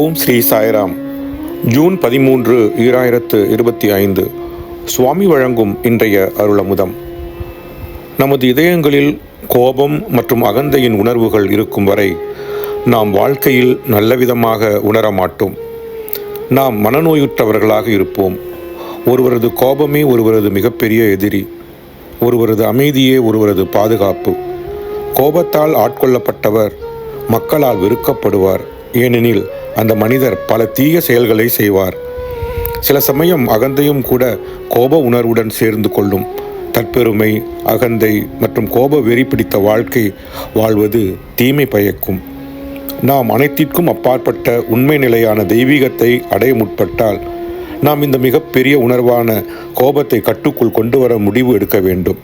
ஓம் Sri Sairam. June பதிமூன்று ஈராயிரத்து இருபத்தி ஐந்து. சுவாமி வழங்கும் இன்றைய அருளமுதம். நமது இதயங்களில் கோபம் மற்றும் அகந்தையின் உணர்வுகள் இருக்கும் வரை நாம் வாழ்க்கையில் நல்லவிதமாக உணர மாட்டோம். நாம் மனநோயுற்றவர்களாக இருப்போம். ஒருவரது கோபமே ஒருவரது மிகப்பெரிய எதிரி. ஒருவரது அமைதியே ஒருவரது பாதுகாப்பு. கோபத்தால் ஆட்கொள்ளப்பட்டவர் மக்களால் வெறுக்கப்படுவார். ஏனெனில் அந்த மனிதர் பல தீய செயல்களை செய்வார். சில சமயம் அகந்தையும் கூட கோப உணர்வுடன் சேர்ந்து கொள்ளும். தற்பெருமை அகந்தை மற்றும் கோப வெறி பிடித்த வாழ்க்கை வாழ்வது தீமை பயக்கும். நாம் அனைத்திற்கும் அப்பாற்பட்ட உண்மை நிலையான தெய்வீகத்தை அடைய முற்பட்டால் நாம் இந்த மிகப்பெரிய உணர்வான கோபத்தை கட்டுக்குள் கொண்டு வர முடிவு எடுக்க வேண்டும்.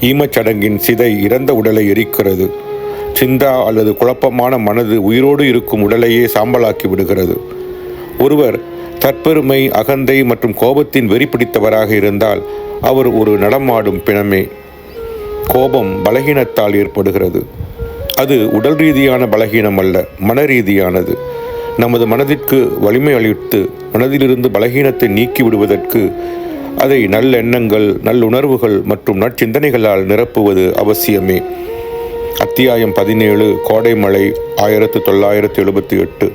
ஈமச்சடங்கின் சிதை இறந்த உடலை எரிக்கிறது. சிந்தா அல்லது குழப்பமான மனது உயிரோடு இருக்கும் உடலையே சாம்பலாக்கி விடுகிறது. ஒருவர் தற்பெருமை அகந்தை மற்றும் கோபத்தின் வெறி பிடித்தவராக இருந்தால் அவர் ஒரு நடமாடும் பிணமே. கோபம் பலகீனத்தால் ஏற்படுகிறது. அது உடல் ரீதியான பலகீனம் அல்ல மன ரீதியானது. நமது மனதிற்கு வலிமை அளித்து மனதிலிருந்து பலகீனத்தை நீக்கி விடுவதற்கு அதை நல்லெண்ணங்கள் நல்லுணர்வுகள் மற்றும் நற்சிந்தனைகளால் நிரப்புவது அவசியமே. அத்தியாயம் பதினேழு கோடைமலை ஆயிரத்து தொள்ளாயிரத்து எழுபத்தி எட்டு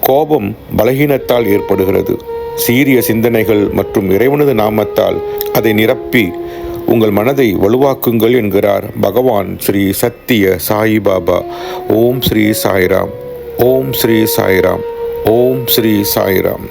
கோபம் பலகீனத்தால் ஏற்படுகிறது. சீரிய சிந்தனைகள் மற்றும் இறைவனது நாமத்தால் அதை நிரப்பி உங்கள் மனதை வலுவாக்குங்கள் என்கிறார் பகவான் ஸ்ரீ சத்திய சாயிபாபா ஓம் ஸ்ரீ சாய்ராம். ஓம் ஸ்ரீ சாய்ராம். ஓம் ஸ்ரீ சாய்ராம்.